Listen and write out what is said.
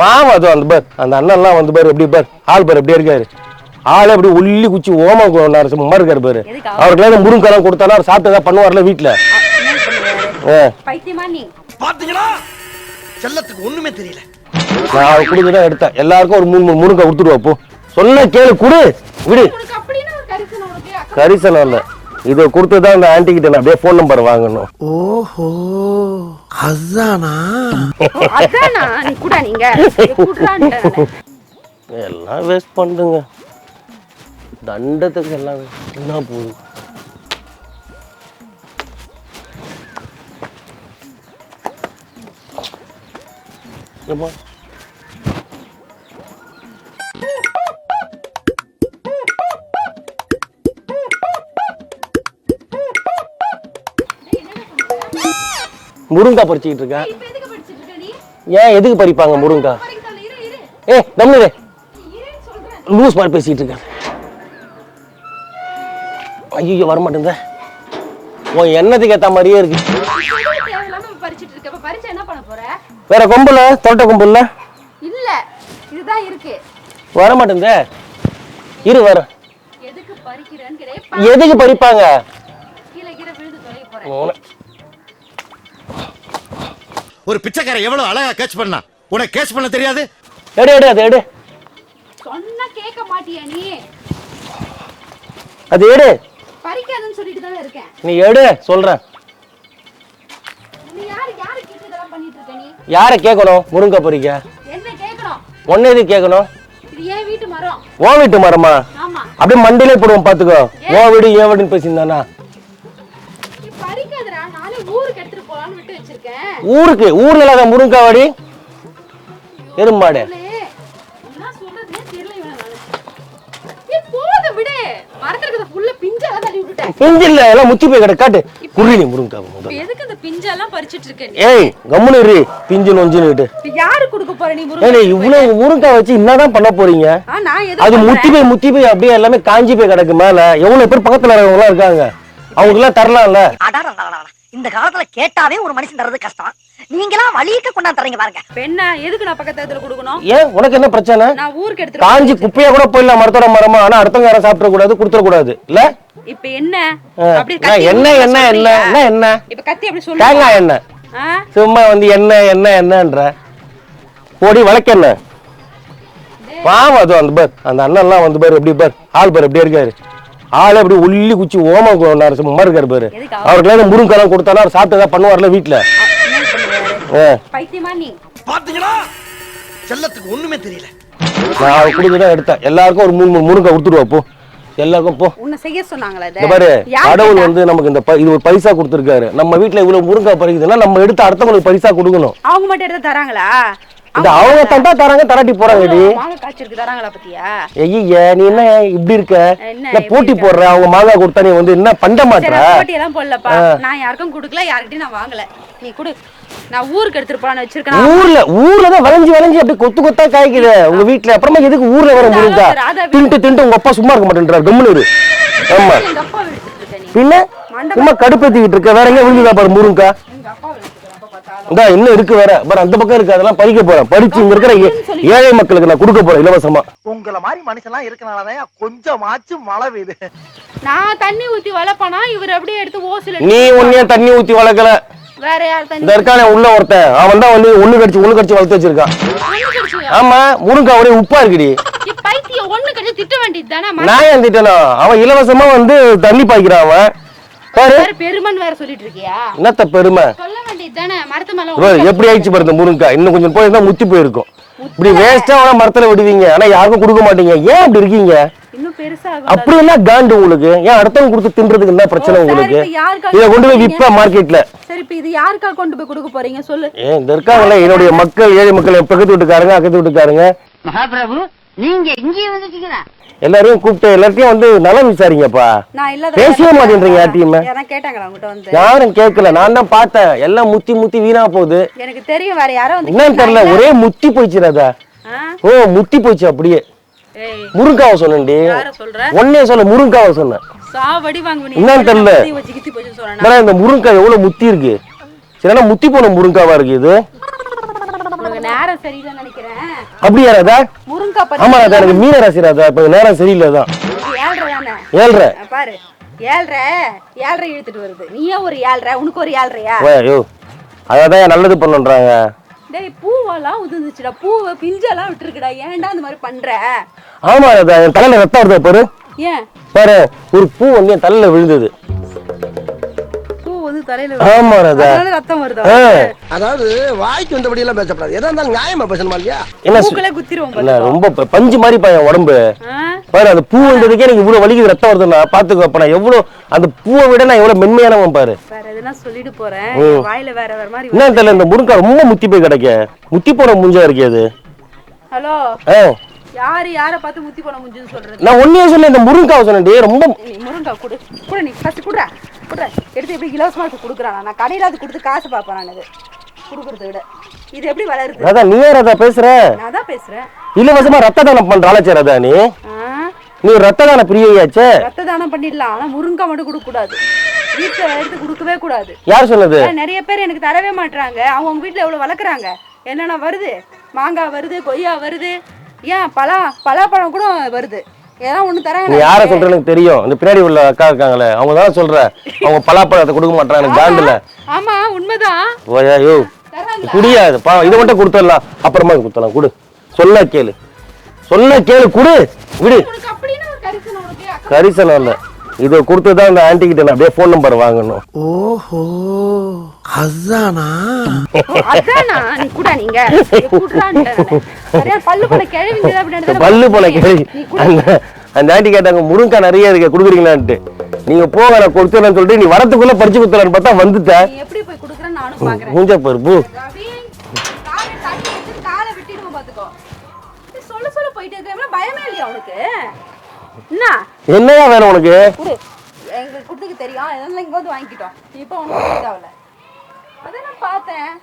பாவம் அது அந்த பேர். அந்த அண்ணன்லாம் வந்து பேர் எப்படி பேர் ஆள் பேர் எப்படி இருக்காரு. ஆளே அப்படி உள்ளி குச்சி ஓம சும்மா இருக்காரு பேரு. எதுக்கு அவருக்குலாம் முருங்கெல்லாம் கொடுத்தாலும் அவர் சாப்பிட்டு ஏதாவது பண்ணுவார்ல வீட்டுல பாத்தீங்களா? செல்லத்துக்கு ஒண்ணுமே தெரியல. நான் அவர் கொடுத்து தான் எடுத்தேன். எல்லாருக்கும் ஒரு மூணு மூணு முருங்கை கொடுத்துருவா போ. சொன்ன கேளு குடு. விடு. கரிசனம் இல்லை. இதை கொடுத்து தான் இந்த ஆன்டி கிட்ட நான் அப்படியே ஃபோன் நம்பர் வாங்கணும். ஓஹோ. அதானா? அதானா? நீ கூட நீங்க. எல்லாம் வேஸ்ட் பண்ணுங்க. தண்டத்துக்கு எல்லாம். என்ன போகுது? ஏம்மா? முருங்கா பறிச்சுக்கிட்டு இருக்கேன். ஏன் எதுக்கு பறிப்பாங்க முருங்கா? இரு இரு. ஏ சொல்றேன். லூஸ் மாதிரி பேசிட்டு இருக்கேன். ஐயோ வரமாட்டேங்க உன் எண்ணத்துக்கு ஏத்த மாதிரியே இருக்கு. வேற கொம்புல தோட்ட கொம்புல? இல்ல இதுதான் இருக்கு. இரு வர. எதுக்கு பறிக்கிறேன்னு கேட்டே எதுக்கு பறிப்பாங்க? ஒரு பிச்சைக்காரன் எவ்வளவு அழகா கேட்ச் பண்ணா உனக்கு கேட்ச் பண்ண தெரியாது? எடு எடு அது எடு. சொன்னா கேட்க மாட்டியா நீ? அது எடு. பறிக்காதுன்னு சொல்லிட்டு தானே இருக்கேன். நீ எடு சொல்றேன் நீ யாரு யாரு கிட்ட இதெல்லாம் பண்ணிட்டு இருக்க நீ? யாரை கேட்கணும்? முருங்கை பறிக்க என்ன கேட்கணும்? ஒன்னு எதுக்கு கேட்கணும்? இது ஏன் வீட்டு மரம்? உன் வீட்டு மரமா? ஆமா. அப்படியே மண்டியிலே போடுவோம் பாத்துக்கோ. உன் வீடு என் வீடுன்னு பேசியிருந்தானா நீ பறிக்காதடா நானே ஊருக்கு எடுத்துட்டு போலான்னு விட்டு வச்சிருக்கேன் ஊருக்கு ஊர்ல இல்லாத முருங்கா வாடி எருமாடு அவளே, என்ன சொல்றதுனே தெரியல இவனை நானு. ஏய், போதும் விடு மரத்துல இருக்கிறத full பிஞ்செல்லாம் தள்ளி விட்டுட்டேன். பிஞ்சு இல்ல எல்லாம் முத்தி போய் கிடக்கு காட்டு. குருவி முருங்கா முதல்ல இப்ப எதுக்கு இந்த பிஞ்செல்லாம் பறிச்சிட்டு இருக்க நீ? ஏய் கம்முனு இரு. பிஞ்சு நொஞ்சுன்னுட்டு இப்ப யாரு கொடுக்க போற நீ ஏய்? இவ்வளவு முருங்கா வச்சு என்னதான் பண்ண போறீங்க? அது? முத்தி போய் முத்தி போய் அப்படியே எல்லாமே காஞ்சி போய் கிடக்கு மேல. எவ்வளவு பேர் பக்கத்துல இருக்கவங்க இருக்காங்க. அவங்களுக்கு எல்லாம் தரலாம்ல இந்த காலத்துல கேட்டாவே ஒரு மனுஷன் தர்றது கஷ்டம். நீங்களாம் வழியிட்டு கொண்டாந்து தரீங்க பாருங்க. என்ன எதுக்கு நான் பக்கத்து இடத்துல கொடுக்கணும்? ஏன் உனக்கு என்ன பிரச்சனை? நான் ஊருக்கு எடுத்துட்டு காஞ்சி குப்பையா கூட போயிடலாம் மரத்தோட மரமா? ஆனா அடுத்தவங்க யாரும் சாப்பிட கூடாது கொடுத்துட கூடாது இல்ல? இப்ப என்ன? என்ன என்ன என்ன? என்ன என்ன? இப்ப கத்தி அப்படி சொல்லு தேங்காய் எண்ணெய். ஆ? சும்மா வந்து என்ன என்ன என்னன்ற. போடி வழக்கெண்ண பாவம் அது அந்த பேர் அந்த அண்ணன்லாம் வந்து பேர் எப்படி பேர்? ஆள் பேர் எப்படி இருக்காரு? ஆளே அப்படி உள்ளி குச்சி ஓம சும்மா இருக்காரு பேரு. அவருக்குலாம் முருங்கெல்லாம் கொடுத்தாலும் அவர் சாப்பிட்டு ஏதாவது பண்ணுவார்ல வீட்டுல என்ன பண்ணுவாரு? ஆ, பைத்தியமா நீ? பாத்தீங்களா? செல்லத்துக்கு ஒண்ணுமே தெரியல. நான் அவர் எடுத்தேன். எல்லாருக்கும் ஒரு மூணு மூணு முருங்கை கொடுத்துருவா போ. எல்லாருக்கும் போ. உன்னை செய்ய சொன்னாங்களா இத? இந்த பாரு கடவுள்? வந்து நமக்கு இந்த ப- இது ஒரு பரிசா கொடுத்துருக்காரு. நம்ம வீட்டுல இவ்வளவு முருங்கை பறிக்குதுன்னா நம்ம எடுத்து அடுத்தவங்களுக்கு பரிசா கொடுக்கணும். அவங்க மட்டும் எடுத்து தராங்களா? இந்த அவங்க தண்டா தராங்க தராட்டி தராங்களா பத்தியா? ஐய நீ என்ன இப்படி இருக்க? இல்ல போட்டி போடுற அவங்க மாங்காய் கொடுத்தா நீ வந்து என்ன பண்ண மாட்ற? போட்டி எல்லாம் போடலப்பா. நான் யாருக்கும் கொடுக்கல யார்கிட்டயும் நான் வாங்கல. நீ கொடு. நான் ஊருக்கு எடுத்துட்டு போலான்னு வச்சிருக்கேன். ஊர்ல ஊர்ல தான் வளைஞ்சு வளைஞ்சு அப்படி கொத்து கொத்தா காய்க்குது. உங்க வீட்டுல அப்புறமா எதுக்கு ஊர்ல வர வீடு. தின்ட்டு தின்ட்டு உங்க அப்பா சும்மா இருக்க மாட்டேன்றாரு கம்முனு. ஆமா. பின்ன? சும்மா கடுப்பேத்திக்கிட்டு இருக்க. வேற எங்க விழுந்துதா பாரு முருங்கா எங்க அப்பா எடுத்துட்டு அப்ப பார்த்தாலும் இந்தா இன்னும் இருக்கு வேற. பாரு அந்த பக்கம் இருக்கு. அதெல்லாம் பறிக்க போறேன். பறிச்சு இங்க இருக்கிற ஏ- ஏழை மக்களுக்கு நான் கொடுக்க போறேன் இலவசமா. உங்கள மாதிரி மனுஷன்லாம் இருக்கனாலதான் கொஞ்சமாச்சும் மழை பெய்யுது. நான் தண்ணி ஊத்தி வளர்ப்பானா? இவர் அப்படியே எடுத்து ஓசில நீ ஒன்னே தண்ணி ஊத்தி வளர்க்கல. வேற யார் தண்ணி இந்த இருக்கானே உள்ள ஒருத்தன். அவன் தான் வந்து ஒண்ணு கடிச்சு ஒண்ணு கடிச்சு வளர்த்து வச்சிருக்கான்? ஆமா முருங்கா ஒரே உப்பா இருக்குடி. பைத்தியம் ஒண்ணு கடிச்சு திட்ட வேண்டியது தானே நான் ஏன் திட்டணும்? அவன் இலவசமா வந்து தண்ணி பாய்க்கிறான் அவன். பெருமன் வேற சொல்லிட்டு இருக்கியா என்னத்த பெருமை? சொல்ல மரத்து மேல எப்படி ஆயிடுச்சு பாரு இந்த முருங்கா? இன்னும் கொஞ்சம் போயிருந்தா முத்தி போயிருக்கும். இப்படி வேஸ்டா அவன மரத்துல விடுவீங்க. ஆனா யாருக்கும் கொடுக்க மாட்டீங்க. ஏன் அப்படி இருக்கீங்க? இன்னும் பெருசா அப்படி என்ன காண்டு உங்களுக்கு? ஏன் அடுத்தவங்க கொடுத்து தின்றதுக்கு என்ன பிரச்சனை உங்களுக்கு? இதை கொண்டு போய் விப்ப மார்க்கெட்ல சரி இப்ப இது யாருக்கா கொண்டு போய் கொடுக்க போறீங்க? சொல்லு. ஏன் இந்த இருக்காங்களே என்னுடைய மக்கள் ஏழை மக்கள் பக்கத்து வீட்டுக்காரங்க அக்கத்து வீட்டுக்காரங்க. மகாபிரபு நீங்க இங்கேயே வந்துட்டீங்களா எல்லாரையும் கூப்பிட்டு எல்லாத்தையும் வந்து நலம் விசாரிங்கப்பா. நான் இல்லாத பேசவே மாட்டேன்றீங்க யார்ட்டையுமே. யாரும் கேட்கல நான் தான் பார்த்தேன். எல்லாம் முத்தி முத்தி வீணா போகுது. எனக்கு தெரியும் வேற யாரோ வந்து என்னன்னு தெரியல ஒரே முத்தி போயிடுச்சு அத ஆ? ஓ முத்தி போச்சு அப்படியே. ஏய் முருங்காவை சொன்னேன்டி. யார சொல்ற? ஒன்னே சொல்ல முருங்காவை சொன்னேன். என்னன்னு தெரியல. இந்த முருங்காய் எவ்வளவு முத்தி இருக்கு? சரி முத்தி போன முருங்காவா இருக்கு இது? நேரம் சரியில்லைன்னு நினைக்கிறேன். அப்படியா ராதா? முருங்கா ஆமா ராதா எனக்கு மீன ராசி ராதா. இப்போ நேரம் சரியில்லை தான் ஏழ்ரை தானே? ஏழ்ரை. அஹ் பாரு. ஏழ்ரை ஏழ்ரை இழுத்துட்டு வருது. நீயே ஒரு ஏழ்ரை உனக்கு ஒரு ஏழ்ரையா? ஐயோ. அதான் நல்லது பண்ணுன்றாங்க. டேய் பூவெல்லாம் உதிர்ந்துச்சுடா. பூவை பிஞ்செல்லாம் விட்டுருக்குடா. ஏன்டா அந்த மாதிரி பண்ற? ஆமா ராதா என் தலையில ரத்தம் வருதா பாரு? ஏன்? பாரு ஒரு பூ வந்து என் தலையில விழுந்தது. ஆமா ராதா. அதனால ரத்தம் வருதா? ஆ, அதாவது வாய்க்கு வந்தபடி எல்லாம் பேசப்படாது. எதா இருந்தாலும் நியாயமா பேசணுமா இல்லையா? என்ன ரொம்ப பஞ்சு மாதிரி பா என் உடம்பு? பாரு அந்த பூ வந்ததுக்கே எனக்கு இவ்வளவு வலிக்குது ரத்தம் வருதுன்னா பாத்துக்கோ அப்ப நான் எவ்வளவு அந்த பூவை விட நான் எவ்வளவு மென்மையானவன் பாரு. சொல்லிட்டு போறேன். ம். என் வாயில வேற வேற மாதிரி என்ன தெரியல இந்த முருங்கா ரொம்ப முத்தி போய் கிடைக்க. முத்தி போன முஞ்சா இருக்கே அது? ஹலோ? ஆ, யாரு யார பார்த்து முத்தி போன முடிஞ்சுன்னு சொல்றது? நான் ஒன்னே சொல்ல இந்த முருங்காவை சொன்னேன் ரொம்ப நீ முருங்கா குடு. குடு நீ ஃபர்ஸ்ட் குடுறா. குடுறா எடுத்து எப்படி இலவசமா இருக்கு கொடுக்குறான் நான்? கடையில அது கொடுத்து காசு பார்ப்பேன் நான். இது கொடுக்கறத விட. இது எப்படி வளருது? ராதா நீ ஏன் ராதா பேசுற? நான் தான் பேசுறேன். இலவசமா ரத்த தானம் பண்ற ஆளாச்சே ராதா நீ? நீ ரத்த தான பிரியையாச்சே ரத்த தானம் பண்ணிடலாம். ஆனா முருங்கா மட்டும் கொடுக்க கூடாது. வீட்டுல எடுத்து கொடுக்கவே கூடாது. யார் சொன்னது? ஆனா, நிறைய பேர் எனக்கு தரவே மாட்றாங்க. அவங்க அவங்க வீட்டுல எவ்வளவு வளர்க்குறாங்க? என்னென்ன வருது? மாங்காய் வருது கொய்யா வருது. ஏன் பலா பலாப்பழம் கூட வருது. நீ யார சொல்ற எனக்கு தெரியும். இந்த பின்னாடி உள்ள அக்கா இருக்காங்களே அவங்க தான் சொல்ற. அவங்க பலாப்பழத்தை கொடுக்க மாட்டாங்க எனக்கு காண்டுல ஆமா உண்மைதான். ஐயோ தராங்களா குடியாது பா இதை மட்டும் கொடுத்துடலாம். அப்புறமா கொடுத்துடலாம். கொடு. சொல்ல கேளு. சொல்ல கேளு குடு. விடு. உனக்கு அப்படின்னு ஒரு கரிசனம் இல்ல. இதை கொடுத்து தான் இந்த ஆன்டி கிட்ட நான் அப்படியே ஃபோன் நம்பர் வாங்கணும். ஓஹோ. அதானா? நீ கூட நீங்க. பல்லு போல கிழவிங்க பல்லு போல அந்த அந்த ஆண்டி கேட்டாங்க முருங்கா நிறைய இருக்கு கொடுக்குறீங்களான்ட்டு. நீங்க போக நான் கொடுத்துறேன்னு சொல்லிட்டு நீ வரத்துக்குள்ள பறிச்சு கொடுத்துறேன்னு பார்த்தா வந்துட்ட. நீ எப்படி போய் குடுக்குறேன்னு நானும் பாக்குறேன். மூஞ்ச பருப்பு. ரவி காலை தட்டி வச்சு காலை விட்டிடுவோம் பாத்துக்கோ நீ சொல்ல சொல்ல போயிட்டே இருக்க. பயமே இல்லையா உனக்கு? என்ன? என்னையா வேணும் உனக்கு? குடுத்துக்கு தெரியும். அதனால இங்க வந்து வாங்கிக்கிட்டோம். இப்போ உனக்கு தேவையில்ல. அதை நான் பார்த்தேன்.